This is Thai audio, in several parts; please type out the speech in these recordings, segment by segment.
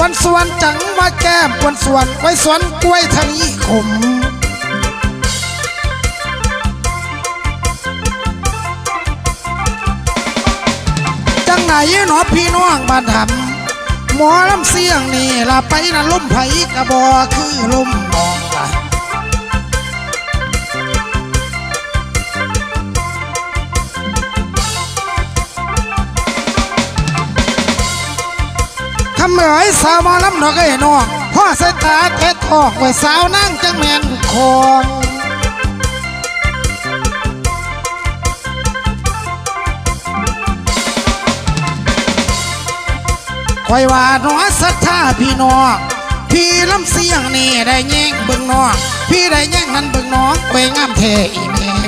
วนกวนสวนจังมาแก้มกวนสวนไว้สวนกล้วยทางนี้ขมจังไหนหนอพี่น้องบ้านทำหมอลำเสียงนี่ลาไปนะลุ่มไผกระบอคือลุ่มาวมาลำดอกไอ้น้องพ่อใส่ตาเท็ดออกไว้สาวนั่งจังแมนคองคอยว่าน้อศรัทธาพี่น้องพี่ลำเสียงนี่ได้แย่งเบิ่งน้องพี่ได้แย่งนั้นเบิ่งน้องไว้งามแท้อีแม่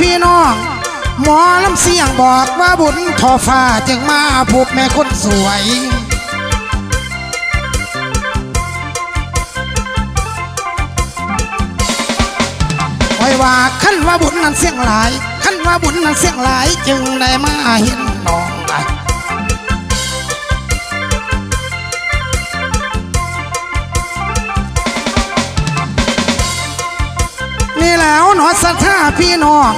พี่น้อง หมอลำเสียงบอกว่าบุญทอฟ้าจึงมาพบแม่คนสวยคอยว่าขั้นว่าบุญนั้นเสียงหลายขั้นว่าบุญนั้นเสียงหลายจึงได้มาเห็นน้อง แล้วหนอสัทธาพี่น้อง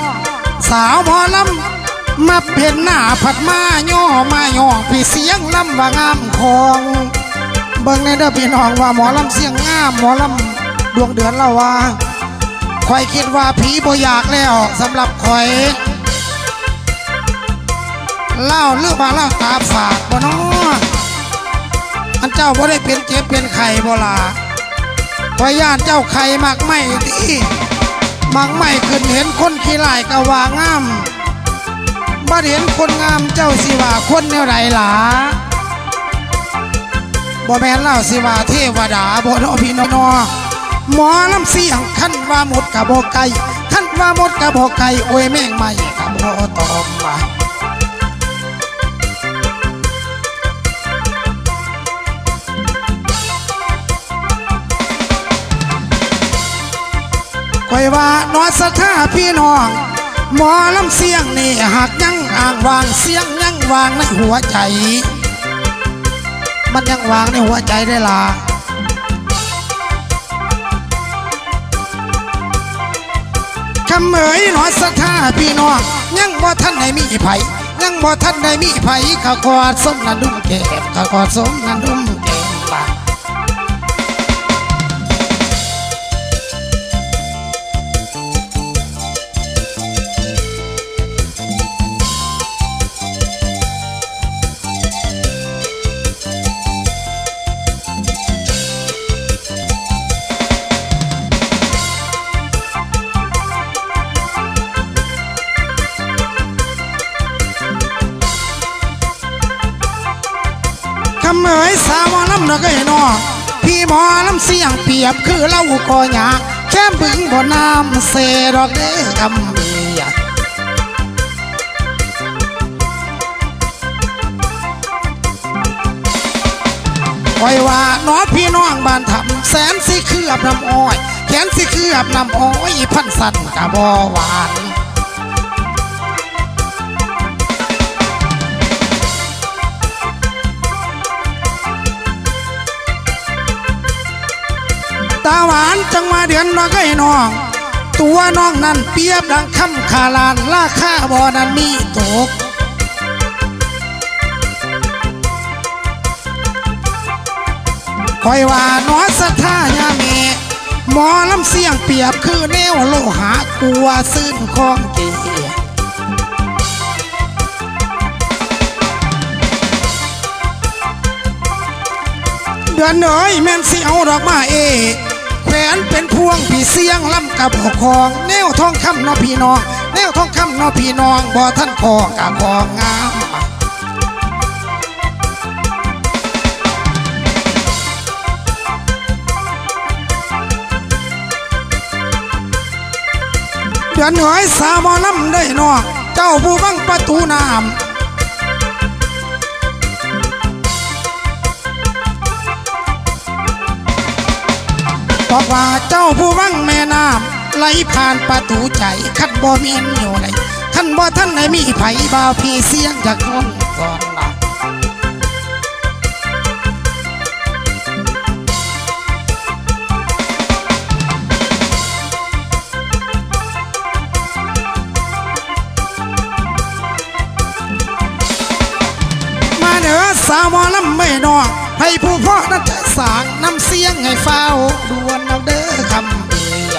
สาวหมอลำมาเพ็นหน้าผัดมาย่อมาย่อพี่เสียงลำว่างามของเบิ่งในเด้อพี่น้องว่าหมอลำเสียงงามหมอลำดวงเดือนละว่าคอยคิดว่าผีบ่อยากแล้วสำหรับคอยเล่าเรื่องว่าเล่าตาฝาดบ่เนาะอันเจ้าบ่ได้เป็นเจ็บเป็นไข่บ่ล่ะคอยย่านเจ้าไข่มักไม่ดี มังไม่ขึ้นเห็นคนขี้ลายกะว่างามบ่เห็นคนงามเจ้าสิว่าคนแนวใดล่ะบ่แม่นเล่าสิว่าเทวดาบ่เนาะพี่น้องหมอลำเสียงขั้นว่าหมดกะบ่ไก่ขั้นว่าหมดกะบ่ไก่โอ้ยแม่งไม่กะบ่ตอมว่า คอยว่านอสทธาพี่น้อง หมอลำเสียงนี่หากยังอ่างวางเสียงยังวางในหัวใจ มันยังวางในหัวใจได้ล่ะคำเอ๋ยนอสทธาพี่น้องยังบ่ท่านได้มีไผยังบ่ท่านได้มีไผขะกอดสมนันดุมแก้มขะกอดสมนันดุม สาวหมอลำนกไอ้น้องพี่หมอลำเสียงเปียบคือเล่าก็อยากแค่บึงบ่น้ำเสดอกเด้อคำเอ๋ยคอยว่าน้อพี่น้องบ้านทำแสนสิเคลือบน้ำอ้อยแขนสิเคลือบน้ำอ้อยพันสันกะบอหวาน ตาหวานจังมาเดือนน้องไอ้น้อง ตัวน้องนั่นเปียบดังคำขาลานราคาบ่อนั้นมีตกคอยว่าน้อสัทธายาเมหมอลำเสียงเปียบคือแนวโลหะกลัวซึ้นของเกเดือนเอ๋ยแม่นสิเอาดอกมาเอ แขวนเป็นพวงผีเสียงลำกับหอกของแนวทองคำนอพี่น้องแนวทองคำนอพี่น้องบ่ท่านพอกับของงามเดือนหอยสาวหมอลำได้นอเจ้าผู้บังประตูน้ำ บอกว่าเจ้าผู้วังแม่น้ำไหลผ่านประตูใจคันบ่มีเหนียวไหลคันบ่ท่านไหนมีไผบ่าวพี่เสียงจากคนก่อนนะมาเด้อสาวมอลำไม่นอก ให้ผู้พ่อนั้นสางน้ำเสียงให้เฝ้าดวนเอาเด้อคำเดีย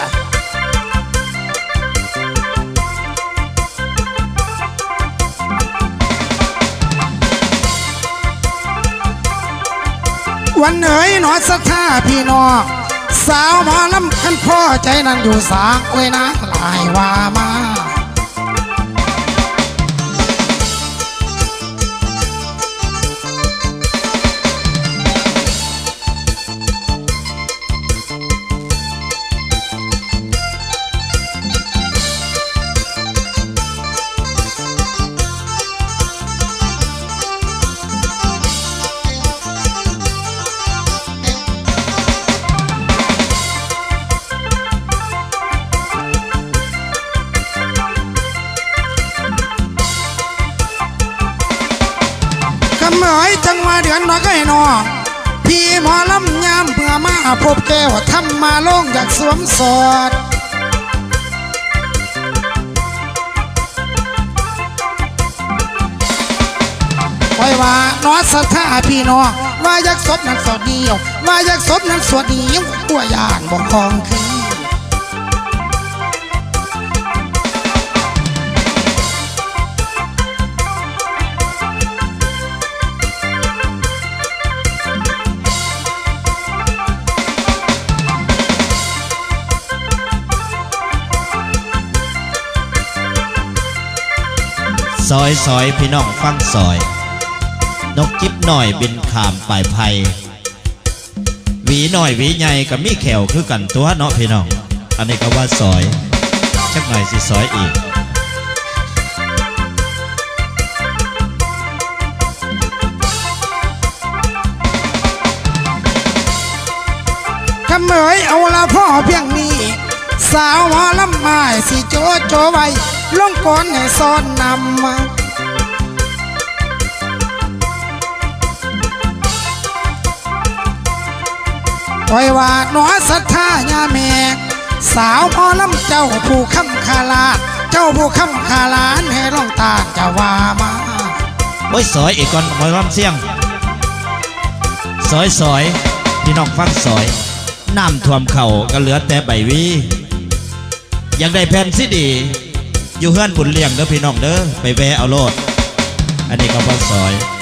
วันเหนยหนอสัทธาพี่น้องสาวหมอลำขันพ่อใจนั้นอยู่สางเอ้ยนะหลายว่ามา ดือนน้อยก็ให้นอพี่หมอลำยามเพื่อมาพบแก้วทำมาลงอยากสวมสอดไว้ว่าน้อสัทธาพี่นอว่าอยากสดนั้นสดเดียวว่าอยากสดนั้นสวดเดียวตัวอย่างบอกคองคือ ซอยซอยพี่น้องฟังซอย นกจิ๊บหน่อยบินขามป่ายไผ่หวีหน่อยหวีใหญ่กับมีแขวคือกันตัวเนาะพี่น้อง อันนี้ก็ว่าซอยชักหน่อยสิซอยอีกคำเอ๋ยเอาละพ่อเพียงนี้ สาวหมอลำไม้สิโจโจไว้ ลงก่อนให้ซ้อนนำมาไว้ว่าหนอศรัทธาญาแม่สาวหมอลำเจ้าผู้คำคาลา เจ้าผู้คำคาลานให้ร้องตาจะว่ามาโอ้ยซอยอีกก่อนหมอยร้ำเสียงซอยซอยพี่น้องฟังซอยน้ำท่วมเข่าก็เหลือแต่ใบวีอยากได้แผ่นซีดี อยู่เฮือนบุญเลี้ยงเด้อพี่น้องเด้อไปแวะเอาโลด อันนี้ก็พ่อซอย